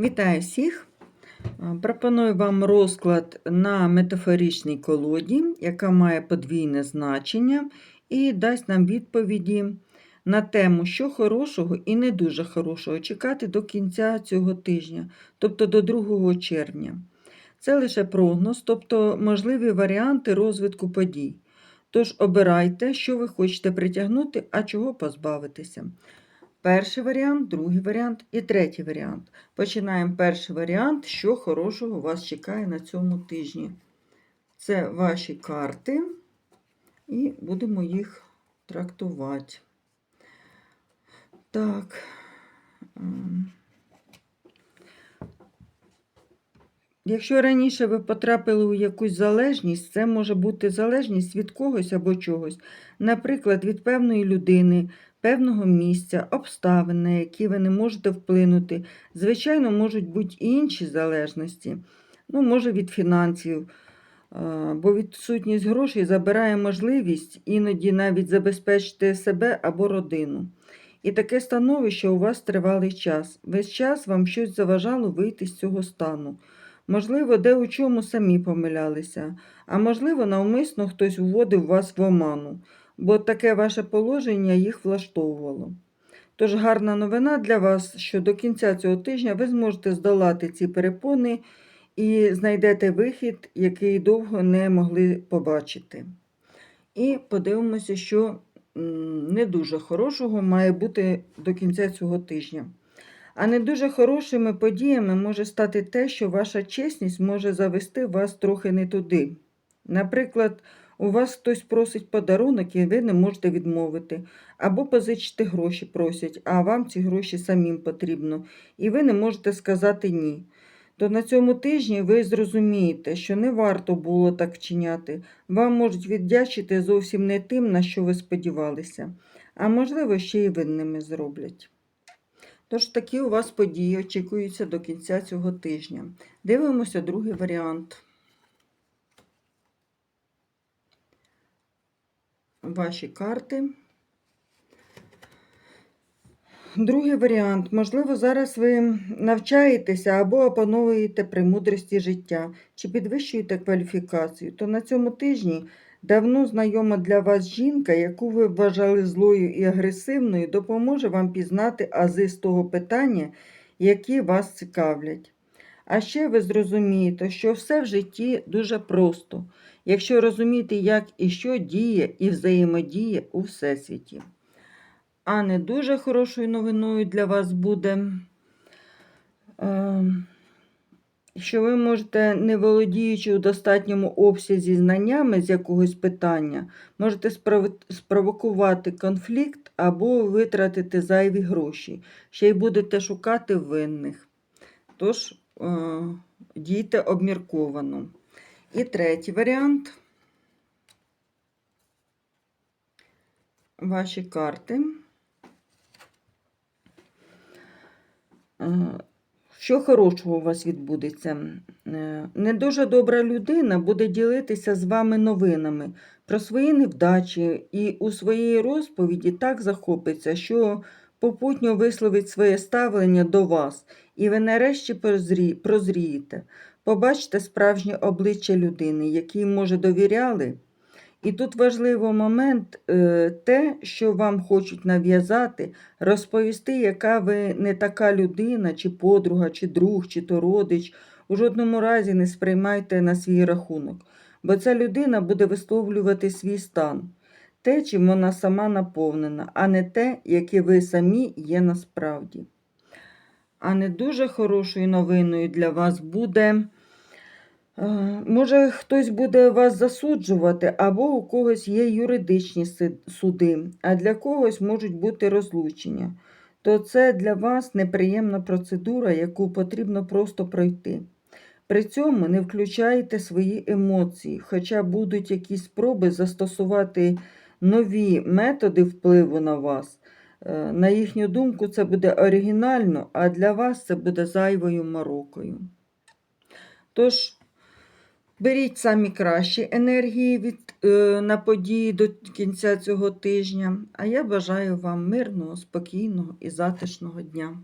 Вітаю всіх! Пропоную вам розклад на метафоричній колоді, яка має подвійне значення, і дасть нам відповіді на тему, що хорошого і не дуже хорошого чекати до кінця цього тижня, тобто до 2 червня. Це лише прогноз, тобто можливі варіанти розвитку подій. Тож обирайте, що ви хочете притягнути, а чого позбавитися. Перший варіант, другий варіант і третій варіант. Починаємо перший варіант, що хорошого вас чекає на цьому тижні. Це ваші карти, і будемо їх трактувати. Так. Якщо раніше ви потрапили у якусь залежність, це може бути залежність від когось або чогось, наприклад, від певної людини, певного місця, обставин, на які ви не можете вплинути. Звичайно, можуть бути і інші залежності, ну, може від фінансів, бо відсутність грошей забирає можливість іноді навіть забезпечити себе або родину. І таке становище у вас тривалий час. Весь час вам щось заважало вийти з цього стану. Можливо, де у чому самі помилялися, а можливо, навмисно хтось вводив вас в оману бо таке ваше положення їх влаштовувало. Тож гарна новина для вас, що до кінця цього тижня ви зможете здолати ці перепони і знайдете вихід, який довго не могли побачити. І подивимося, що не дуже хорошого має бути до кінця цього тижня. А не дуже хорошими подіями може стати те, що ваша чесність може завести вас трохи не туди. Наприклад, у вас хтось просить подарунок, і ви не можете відмовити. Або позичити гроші просять, а вам ці гроші самим потрібно, і ви не можете сказати ні. То на цьому тижні ви зрозумієте, що не варто було так вчиняти. Вам можуть віддячити зовсім не тим, на що ви сподівалися, а можливо, ще й винними зроблять. Тож такі у вас події очікуються до кінця цього тижня. Дивимося другий варіант. ваші карти. Другий варіант. Можливо, зараз ви навчаєтеся або опановуєте премудрості життя, чи підвищуєте кваліфікацію, то на цьому тижні давно знайома для вас жінка, яку ви вважали злою і агресивною, допоможе вам пізнати ази з того питання, які вас цікавлять. А ще ви зрозумієте, що все в житті дуже просто якщо розуміти, як і що діє і взаємодіє у Всесвіті. А не дуже хорошою новиною для вас буде, ем, що ви можете, не володіючи у достатньому обсязі знаннями з якогось питання, можете спровокувати конфлікт або витратити зайві гроші, ще й будете шукати винних. Тож, е, дійте обмірковано. І третій варіант. Ваші карти. Що хорошого у вас відбудеться? Е, не дуже добра людина буде ділитися з вами новинами про свої невдачі і у своїй розповіді так захопиться, що попутньо висловить своє ставлення до вас, і ви нарешті прозрієте. Побачте справжнє обличчя людини, якій, може, довіряли. І тут важливий момент е, те, що вам хочуть нав'язати, розповісти, яка ви не така людина, чи подруга, чи друг, чи то родич. У жодному разі не сприймайте на свій рахунок, бо ця людина буде висловлювати свій стан, те, чим вона сама наповнена, а не те, яке ви самі є насправді. А не дуже хорошою новиною для вас буде. Може, хтось буде вас засуджувати, або у когось є юридичні суди, а для когось можуть бути розлучення. То це для вас неприємна процедура, яку потрібно просто пройти. При цьому не включайте свої емоції, хоча будуть якісь спроби застосувати нові методи впливу на вас. Е, на їхню думку, це буде оригінально, а для вас це буде зайвою морокою. Тож, Беріть самі кращі енергії від, е, на події до кінця цього тижня. А я бажаю вам мирного, спокійного і затишного дня.